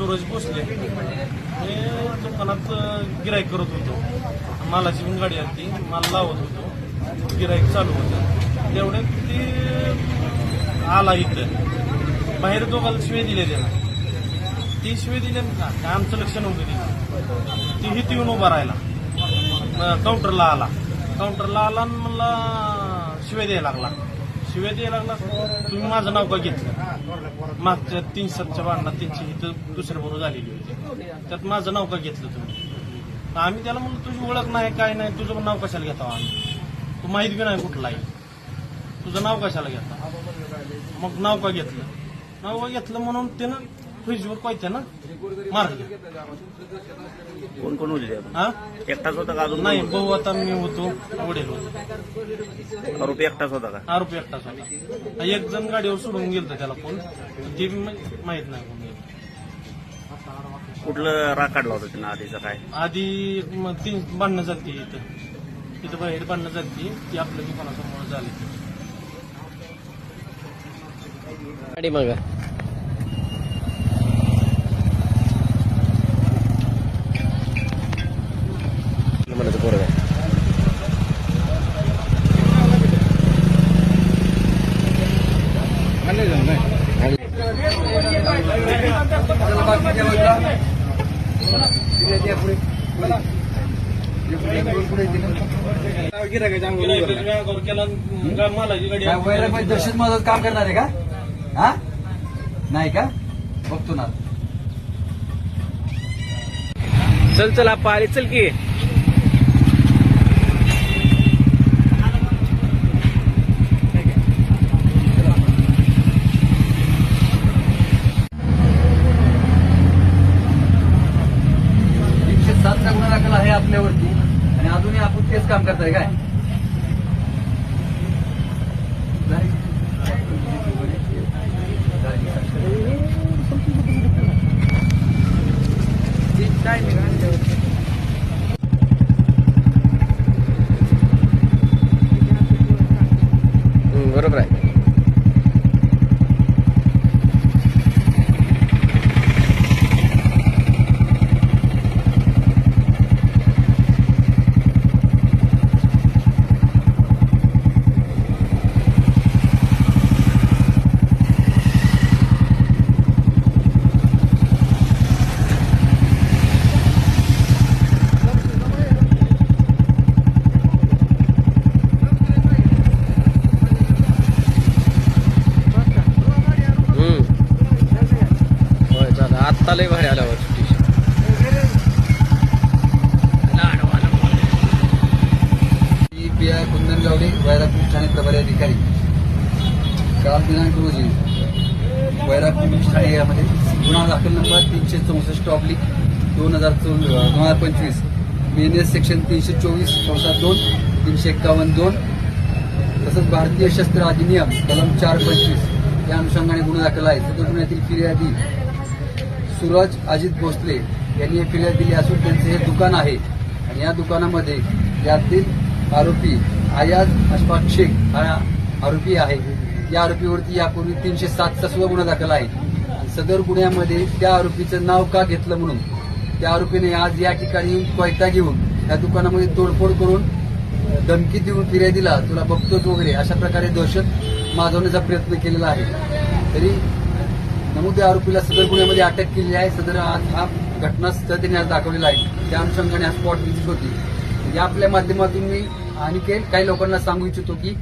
सूरज भोसले मी दुकानात गिराईक करत होतो. मालाची पण गाडी आली माल लावत होतो. गिराईक चालू होतं. तेवढ्यात ती आला इथं बाहेर दोघाला शिवे दिले त्याला ती शिवे दिले ना काय आमचं लक्ष नव्हतं तिथं. ती येऊन उभा राहिला. काउंटरला आला. काउंटरला आला आणि मला शिवे द्यायला लागला. शिवे द्यायला लागला. तुम्ही माझं नाव का घेतलं मागच्या तीन सातच्या भांडणात त्यांची इथं दुसऱ्या बरोबर झालेली होती. त्यात माझं नाव का घेतलं तुम्ही? तर आम्ही त्याला म्हणलं तुझी ओळख नाही काय नाही तुझं पण नाव कशाला घेता आम्ही? तू माहीत बी नाही कुठला आहे. तुझं नाव कशाला घेता? मग नाव का घेतलं? नाव का घेतलं म्हणून त्यानं फ्रीजवर पाहिजे ना? मारलं कोण कोण आपण हा? एकटाच होता का अजून? नाही भाऊ आता मी होतो वडील होतो. आरोपी एकटाच होता का? आरोपी एकटाच होता. एक जण गाडीवर सोडून गेलता त्याला फोन. ते बी मा- माहीत नाही कोण गेलं. कुठलं राग काढला होता त्यानं आधीचा काय? आधी मग तीन बांधणं जाते इथं. इथं बाहेर बांधणं जाते ती आपल्या दुकानासमोर झाली. गाडी मागा म्हणायचं पोरगा मालाची गाडी काय वैराबाई दहशत मदत काम करणार आहे का हा नाही का बघतो ना चल चल आप आले चल की एकशे सातचा गुन्हा दाखल आहे आपल्यावरती. आणि अजूनही आपण तेच काम करताय काय हम्म, बरोबर आहे हम्म होय आता लय भारी आल्यावर मी पिया वैरापूर ठाणे प्रभारी अधिकारी. काल दिनांक रोजी वैरापूर ठाणे यामध्ये गुन्हा दाखल नंबर तीनशे चौसष्ट ऑब्लिक दोन हजार दोन हजार पंचवीस. बीएनएस सेक्शन तीनशे चोवीस कंसात दोन तीनशे एक्कावन्न दोन. तसंच भारतीय शस्त्र अधिनियम कलम चार पंचवीस. या अनुषंगाने गुन्हा दाखल आहे. सदर गुन्ह्यातील फिर्यादी सुरज अजित भोसले यांनी हे फिर्याद दिली असून त्यांचं हे दुकान आहे. आणि या दुकानामध्ये यातील आरोपी आयाज अशफाक शेख हा आरोपी आहे. या आरोपीवरती यापूर्वी तीनशे सातचा सुद्धा गुन्हा दाखल आहे. आणि सदर गुन्ह्यामध्ये त्या आरोपीचं नाव का घेतलं म्हणून त्या आरोपीने आज या ठिकाणी कोयता घेऊन या दुकानामध्ये तोडफोड करून धमकी देऊन फिर्यादीला तुला बघतोच वगैरे अशा प्रकारे दहशत माजवण्याचा प्रयत्न केलेला आहे. तरी नमूद आरोपीला सदर गुन्ह्यामध्ये अटक केली आहे. सदर आज हा घटनास्थळ त्यांनी आज दाखवलेला आहे. त्या अनुषंगाने हा स्पॉट विजिट होती. या आपल्या माध्यमातून मी आणखी काही लोकांना सांगू इच्छितो की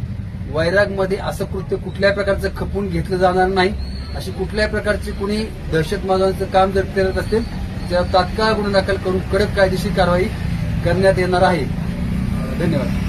वैरागमध्ये असं कृत्य कुठल्याही प्रकारचं खपून घेतलं जाणार नाही. अशी कुठल्याही प्रकारची कुणी दहशत काम जर करत असेल तर तात्काळ गुन्हा दाखल करून कडक कायदेशीर कारवाई करण्यात येणार आहे. धन्यवाद.